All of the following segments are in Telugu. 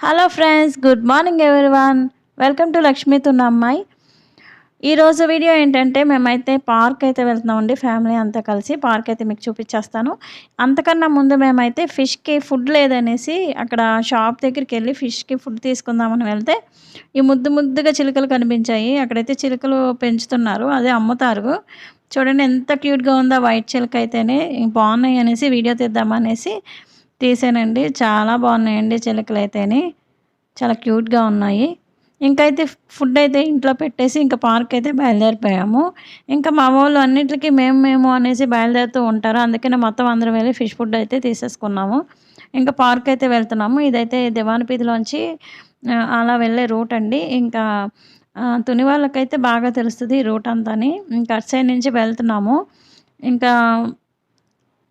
Hello friends good morning everyone welcome to Lakshmi ఉన్న అమ్మాయి ఈరోజు వీడియో ఏంటంటే మేమైతే పార్క్ అయితే వెళ్తున్నామండి ఫ్యామిలీ అంతా కలిసి పార్క్ అయితే మీకు చూపించేస్తాను. అంతకన్నా ముందు మేమైతే ఫిష్కి ఫుడ్ లేదనేసి అక్కడ షాప్ దగ్గరికి వెళ్ళి ఫిష్కి ఫుడ్ తీసుకుందామని వెళ్తే ఈ ముద్దు ముద్దుగా చిలుకలు కనిపించాయి. అక్కడైతే చిలుకలు పెంచుతున్నారు. అదే అమ్ముతారు. చూడండి ఎంత క్యూట్గా ఉందో వైట్ చిలుక అయితేనే బాగున్నాయి అనేసి వీడియో తీద్దామనేసి తీసానండి. చాలా బాగున్నాయండి చిలకలు అయితేనే చాలా క్యూట్గా ఉన్నాయి. ఇంకైతే ఫుడ్ అయితే ఇంట్లో పెట్టేసి ఇంకా పార్క్ అయితే బయలుదేరిపోయాము. ఇంకా మా వాళ్ళు అన్నింటికి మేము మేము అనేసి బయలుదేరుతూ ఉంటారు. అందుకనే మొత్తం అందరం వెళ్ళి ఫిష్ ఫుడ్ అయితే తీసేసుకున్నాము. ఇంకా పార్క్ అయితే వెళ్తున్నాము. ఇదైతే దివానపీధిలోంచి అలా వెళ్ళే రూట్ అండి. ఇంకా తుని వాళ్ళకైతే బాగా తెలుస్తుంది రూట్ అంతా ఇంకా అటు సైడ్ నుంచి వెళ్తున్నాము. ఇంకా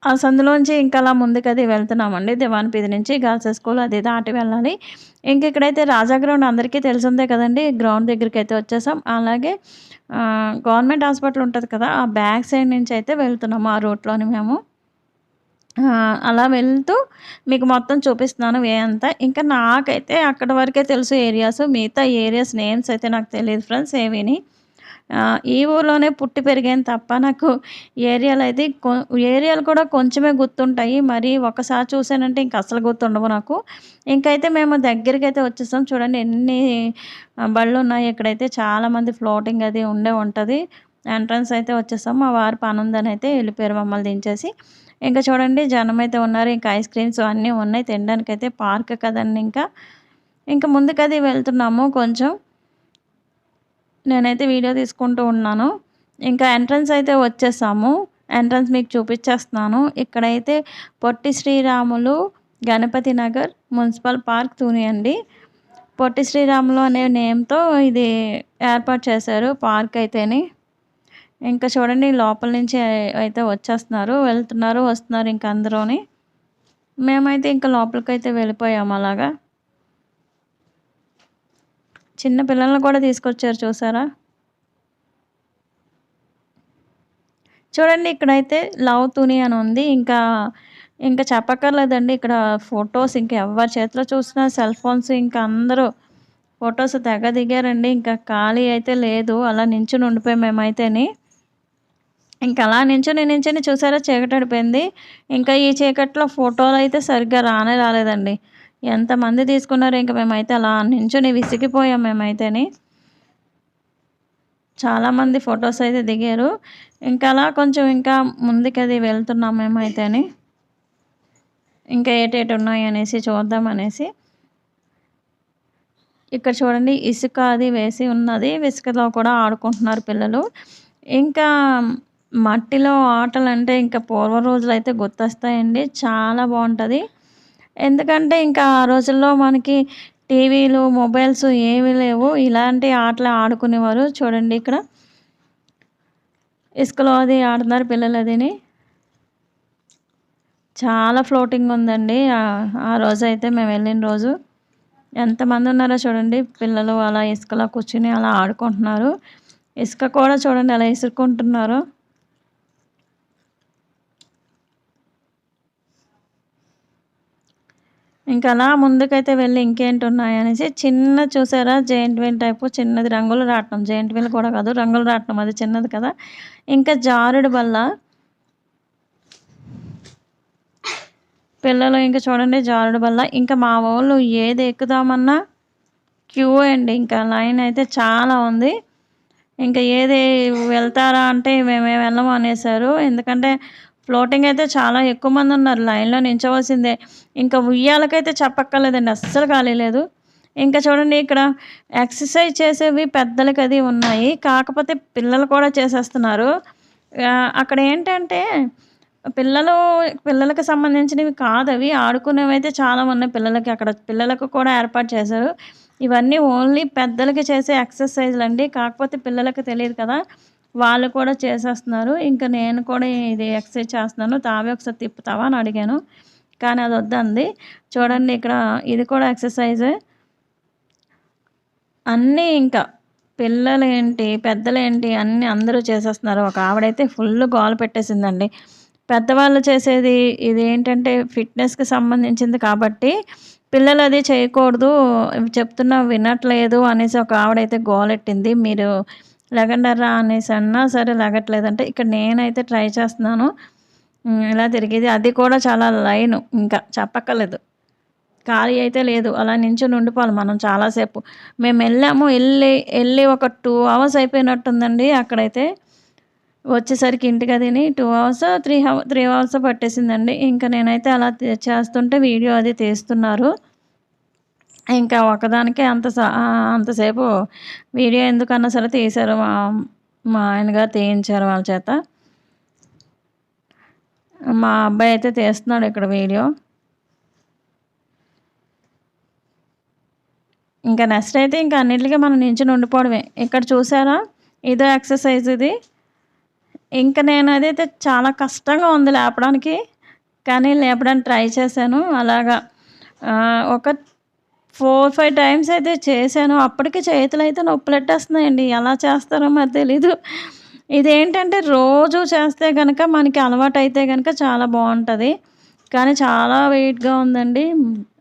ఆ సందులోంచి ఇంకా అలా ముందుకది వెళ్తున్నామండి. దివాన్పీది నుంచి గర్ల్స్ స్కూల్ అది దాటి వెళ్ళాలి. ఇంక ఇక్కడైతే రాజా గ్రౌండ్ అందరికీ తెలిసిందే కదండి. గ్రౌండ్ దగ్గరికి అయితే వచ్చేసాం. అలాగే గవర్నమెంట్ హాస్పిటల్ ఉంటుంది కదా ఆ బ్యాక్ సైడ్ నుంచి అయితే వెళ్తున్నాము ఆ రూట్లోని మేము. అలా వెళ్తూ మీకు మొత్తం చూపిస్తున్నాను వే అంతా. ఇంకా నాకైతే అక్కడ వరకే తెలుసు ఏరియాస్. మిగతా ఏరియాస్ నేమ్స్ అయితే నాకు తెలియదు ఫ్రెండ్స్ ఏవిని. ఈ ఊర్లోనే పుట్టి పెరిగాను తప్ప నాకు ఏరియాలు అయితే ఏరియాలు కూడా కొంచెమే గుర్తుంటాయి. మరి ఒకసారి చూసానంటే ఇంక అసలు గుర్తుండవు నాకు. ఇంకైతే మేము దగ్గరికి అయితే వచ్చేసాం. చూడండి ఎన్ని బళ్ళు ఉన్నాయి. ఇక్కడైతే చాలామంది ఫ్లోటింగ్ అది ఉండే ఉంటుంది. ఎంట్రన్స్ అయితే వచ్చేసాం. మా వారి పని ఉందని అయితే వెళ్ళిపోయారు మమ్మల్ని దించేసి. ఇంకా చూడండి జనం అయితే ఉన్నారు. ఇంకా ఐస్ క్రీమ్స్ అన్నీ ఉన్నాయి. తినడానికి అయితే పార్క్ కదండి ఇంకా. ఇంకా ముందుకది వెళ్తున్నాము కొంచెం. నేనైతే వీడియో తీసుకుంటూ ఉన్నాను. ఇంకా ఎంట్రన్స్ అయితే వచ్చేసాము. ఎంట్రన్స్ మీకు చూపించేస్తున్నాను. ఇక్కడైతే పొట్టి శ్రీరాములు గణపతి నగర్ మున్సిపల్ పార్క్ తూని అండి. పొట్టి శ్రీరాములు అనే నేమ్తో ఇది ఏర్పాటు చేశారు పార్క్ అయితేని. ఇంకా చూడండి లోపల నుంచి అయితే వచ్చేస్తున్నారు. వెళ్తున్నారు వస్తున్నారు ఇంకా అందరూని. మేమైతే ఇంకా లోపలికైతే వెళ్ళిపోయాము అలాగా. చిన్న పిల్లల్ని కూడా తీసుకొచ్చారు చూసారా? చూడండి ఇక్కడైతే లవ్ తుని అని ఉంది. ఇంకా ఇంకా చెప్పక్కర్లేదండి. ఇక్కడ ఫొటోస్ ఇంకా ఎవరి చేతిలో చూసినా సెల్ ఫోన్స్ ఇంకా అందరూ ఫొటోస్ తెగ దిగారండి ఇంకా ఖాళీ అయితే లేదు. అలా నించుని ఉండిపోయి మేమైతేని. ఇంకా అలా నించుని నించుని చూసారా? చీకటడిపోయింది ఇంకా ఈ చీకట్లో ఫోటోలు అయితే సరిగ్గా రానే రాలేదండి. ఎంతమంది తీసుకున్నారో ఇంకా మేమైతే అలా నించుని విసిగిపోయాం మేమైతేని. చాలామంది ఫొటోస్ అయితే దిగారు. ఇంకా అలా కొంచెం ఇంకా ముందుకు అది వెళ్తున్నాం మేమైతేని. ఇంకా ఏటేటి ఉన్నాయి అనేసి చూద్దాం అనేసి. ఇక్కడ చూడండి ఇసుక అది వేసి ఉన్నది. ఇసుకలో కూడా ఆడుకుంటున్నారు పిల్లలు. ఇంకా మట్టిలో ఆటలు అంటే ఇంకా పూర్వ రోజులు అయితే గుర్తొస్తాయండి. చాలా బాగుంటుంది. ఎందుకంటే ఇంకా ఆ రోజుల్లో మనకి టీవీలు మొబైల్స్ ఏమీ లేవు. ఇలాంటి ఆటలు ఆడుకునేవారు చూడండి ఇక్కడ. ఇసుకలో అది ఆడుతున్నారు పిల్లలు అదిని. చాలా ఫ్లోటింగ్ ఉందండి. ఆ రోజు అయితే మేము వెళ్ళిన రోజు. ఎంతమంది ఉన్నారో చూడండి. పిల్లలు అలా ఇసుకలో కూర్చుని అలా ఆడుకుంటున్నారు. ఇసుక కూడా చూడండి అలా ఇసురుకుంటున్నారు. ఇంకా అలా ముందుకైతే వెళ్ళి ఇంకేంటి ఉన్నాయనేసి చిన్న చూసారా? జెయింట్ వీల్ టైపు చిన్నది రంగులు రాటం జెయింట్ వీల్ కూడా కాదు రంగులు రాటం అది చిన్నది కదా. ఇంకా జారుడు బల్ల. పిల్లలు ఇంకా చూడండి జారుడు బల్ల. ఇంకా మా వాళ్ళు ఏది ఎక్కుదామన్నా క్యూ అండి. ఇంకా లైన్ అయితే చాలా ఉంది. ఇంకా ఏది వెళ్తారా అంటే మేము వెళ్ళము అనేసారు ఎందుకంటే ఫ్లోటింగ్ అయితే చాలా ఎక్కువ మంది ఉన్నారు. లైన్లో నించవలసిందే ఇంకా ఉయ్యాలకైతే చెప్పక్కర్లేదండి. అస్సలు ఖాళీ లేదు. ఇంకా చూడండి ఇక్కడ ఎక్సర్సైజ్ చేసేవి పెద్దలకి అది ఉన్నాయి. కాకపోతే పిల్లలు కూడా చేసేస్తున్నారు. అక్కడ ఏంటంటే పిల్లలు పిల్లలకు సంబంధించినవి కాదు అవి. ఆడుకునేవి అయితే చాలా ఉన్నాయి పిల్లలకి. అక్కడ పిల్లలకు కూడా ఏర్పాటు చేశారు. ఇవన్నీ ఓన్లీ పెద్దలకి చేసే ఎక్సర్సైజ్లు అండి కాకపోతే పిల్లలకు తెలియదు కదా. వాళ్ళు కూడా చేసేస్తున్నారు. ఇంకా నేను కూడా ఇది ఎక్సర్సైజ్ చేస్తున్నాను. తావే ఒకసారి తిప్పుతావా అని అడిగాను. కానీ అది వద్దంది. చూడండి ఇక్కడ ఇది కూడా ఎక్సర్సైజే అన్నీ ఇంకా పిల్లలు ఏంటి పెద్దలు ఏంటి అన్నీ అందరూ చేసేస్తున్నారు. ఒక ఆవిడైతే ఫుల్ గోల పెట్టేసిందండి. పెద్దవాళ్ళు చేసేది ఇది ఏంటంటే ఫిట్నెస్కి సంబంధించింది కాబట్టి పిల్లలు అది చేయకూడదు చెప్తున్నా వినట్లేదు అనేసి ఒక ఆవిడైతే గోలెట్టింది. మీరు లగండర్రా అనేసి అన్నా సరే లెగట్లేదంటే ఇక్కడ నేనైతే ట్రై చేస్తున్నాను. ఇలా తిరిగేది. అది కూడా చాలా లైన్. ఇంకా చెప్పక్కర్లేదు. ఖాళీ అయితే లేదు. అలా నించొని ఉండిపోవాలి మనం చాలాసేపు. మేము వెళ్ళాము. వెళ్ళి వెళ్ళి ఒక టూ అవర్స్ అయిపోయినట్టుందండి అక్కడైతే. వచ్చేసరికి ఇంటికి తిని టూ అవర్స్ త్రీ హవ త్రీ అవర్స్ పట్టేసిందండి. ఇంకా నేనైతే అలా చేస్తుంటే వీడియో అది తీస్తున్నారు. ఇంకా ఒకదానికే అంత అంతసేపు వీడియో ఎందుకన్నా సరే తీశారు మా మా ఆయనగారు తీయించారు వాళ్ళ చేత. మా అబ్బాయి అయితే తీస్తున్నాడు ఇక్కడ వీడియో. ఇంకా నెక్స్ట్ అయితే ఇంకా అన్నింటికి మనం నించుని ఉండిపోవడమే. ఇక్కడ చూసారా? ఇదో ఎక్సర్సైజ్ ఇది. ఇంకా నేను అదైతే చాలా కష్టంగా ఉంది లేపడానికి కానీ లేపడానికి ట్రై చేశాను. అలాగా ఒక ఫోర్ ఫైవ్ టైమ్స్ అయితే చేశాను. అప్పటికే చేతులు అయితే నొప్పులెట్టేస్తున్నాయండి. ఎలా చేస్తారో మరి తెలీదు. ఇదేంటంటే రోజు చేస్తే కనుక మనకి అలవాటు అయితే కనుక చాలా బాగుంటుంది. కానీ చాలా వెయిట్గా ఉందండి.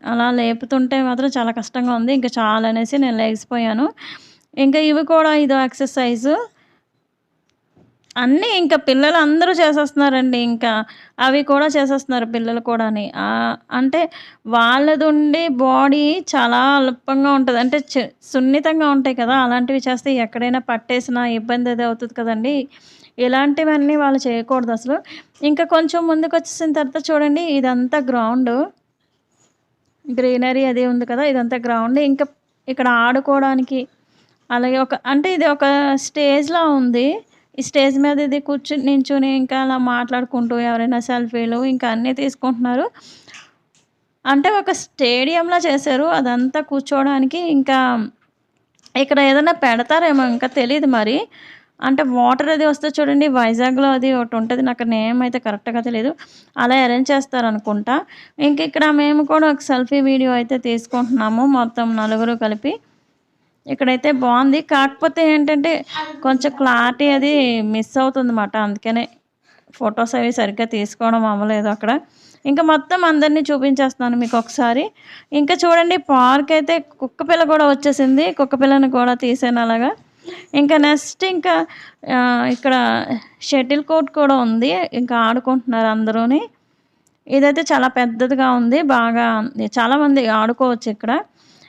అలా లేపుతుంటే మాత్రం చాలా కష్టంగా ఉంది. ఇంకా చాలా అనేసి నేను లేచిపోయాను. ఇంకా ఇవి కూడా ఇదో ఎక్సర్సైజు. అన్నీ ఇంకా పిల్లలు అందరూ చేసేస్తున్నారండి. ఇంకా అవి కూడా చేసేస్తున్నారు పిల్లలు కూడాని. అంటే వాళ్ళది ఉండి బాడీ చాలా అల్పంగా ఉంటుంది. అంటే సున్నితంగా ఉంటాయి కదా. అలాంటివి చేస్తే ఎక్కడైనా పట్టేసినా ఇబ్బంది అది అవుతుంది కదండి. ఇలాంటివన్నీ వాళ్ళు చేయకూడదు అసలు. ఇంకా కొంచెం ముందుకు వచ్చేసిన తర్వాత చూడండి ఇదంతా గ్రౌండ్. గ్రీనరీ అది ఉంది కదా ఇదంతా గ్రౌండ్. ఇంకా ఇక్కడ ఆడుకోవడానికి అలాగే ఒక అంటే ఇది ఒక స్టేజ్లా ఉంది. ఈ స్టేజ్ మీద ఇది కూర్చుని నించుని ఇంకా అలా మాట్లాడుకుంటూ ఎవరైనా సెల్ఫీలు ఇంకా అన్నీ తీసుకుంటున్నారు. అంటే ఒక స్టేడియంలా చేశారు. అదంతా కూర్చోవడానికి ఇంకా ఇక్కడ ఏదైనా పెడతారేమో ఇంకా తెలియదు మరి. అంటే వాటర్ అది వస్తే చూడండి వైజాగ్లో అది ఒకటి ఉంటుంది. నాకు నేమ్ అయితే కరెక్ట్గా తెలియదు అలా అరేంజ్ చేస్తారనుకుంటా. ఇంక ఇక్కడ మేము కూడా ఒక సెల్ఫీ వీడియో అయితే తీసుకుంటున్నాము మొత్తం నలుగురు కలిపి. ఇక్కడైతే బాగుంది. కాకపోతే ఏంటంటే కొంచెం క్లారిటీ అది మిస్ అవుతుంది అన్నమాట అందుకనే ఫొటోస్ అవి సరిగ్గా తీసుకోవడం అవ్వలేదు అక్కడ. ఇంకా మొత్తం అందరినీ చూపించేస్తున్నాను మీకు ఒకసారి. ఇంకా చూడండి పార్క్ అయితే కుక్కపిల్ల కూడా వచ్చేసింది. కుక్కపిల్లని కూడా తీసాను అలాగా. ఇంకా నెక్స్ట్ ఇంకా ఇక్కడ షటిల్ కోర్ట్ కూడా ఉంది. ఇంకా ఆడుకుంటున్నారు అందరూని. ఇదైతే చాలా పెద్దదిగా ఉంది. బాగా చాలామంది ఆడుకోవచ్చు ఇక్కడ.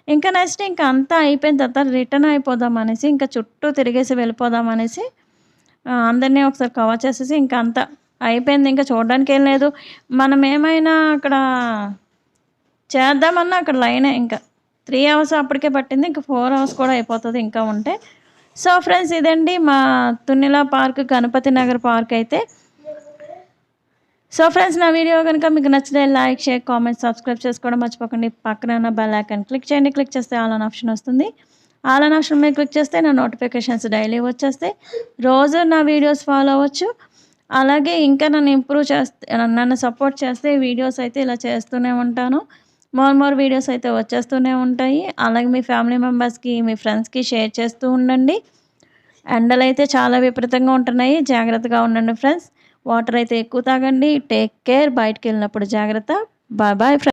ఇంకా నెక్స్ట్ ఇంకా అంతా అయిపోయిన తర్వాత రిటర్న్ అయిపోదాం అనేసి ఇంకా చుట్టూ తిరిగేసి వెళ్ళిపోదాం అనేసి అందరినీ ఒకసారి కవర్ చేసేసి ఇంకా అంతా అయిపోయింది. ఇంకా చూడడానికి ఏం లేదు. మనం ఏమైనా అక్కడ చేద్దామన్నా అక్కడ లైనే ఇంకా. త్రీ అవర్స్ అప్పటికే పట్టింది. ఇంకా ఫోర్ అవర్స్ కూడా అయిపోతుంది ఇంకా ఉంటే. సో ఫ్రెండ్స్ ఇదండి మా తున్నిలా పార్క్ గణపతి నగర్ పార్క్ అయితే. సో ఫ్రెండ్స్ నా వీడియో కనుక మీకు నచ్చితే లైక్ షేర్ కామెంట్ సబ్స్క్రైబ్ చేసుకోవడం మర్చిపోకండి. పక్కన ఉన్న బెల్ ఐకాన్ క్లిక్ చేయండి. క్లిక్ చేస్తే ఆల్ అన్ ఆప్షన్ వస్తుంది. ఆల్ అన్ ఆప్షన్ మీద క్లిక్ చేస్తే నా నోటిఫికేషన్స్ డైలీ వచ్చేస్తే రోజు నా వీడియోస్ ఫాలో అవ్వచ్చు. అలాగే ఇంకా నన్ను ఇంప్రూవ్ చేస్తే నన్ను సపోర్ట్ చేస్తే వీడియోస్ అయితే ఇలా చేస్తూనే ఉంటాను. మోర్ మోర్ వీడియోస్ అయితే వచ్చేస్తూనే ఉంటాయి. అలాగే మీ ఫ్యామిలీ మెంబర్స్కి మీ ఫ్రెండ్స్కి షేర్ చేస్తూ ఉండండి. ఎండలు అయితే చాలా విపరీతంగా ఉంటున్నాయి. జాగ్రత్తగా ఉండండి ఫ్రెండ్స్. వాటర్ అయితే ఎక్కువ తాగండి. టేక్ కేర్ బయటకు వెళ్ళినప్పుడు జాగ్రత్త. Bye bye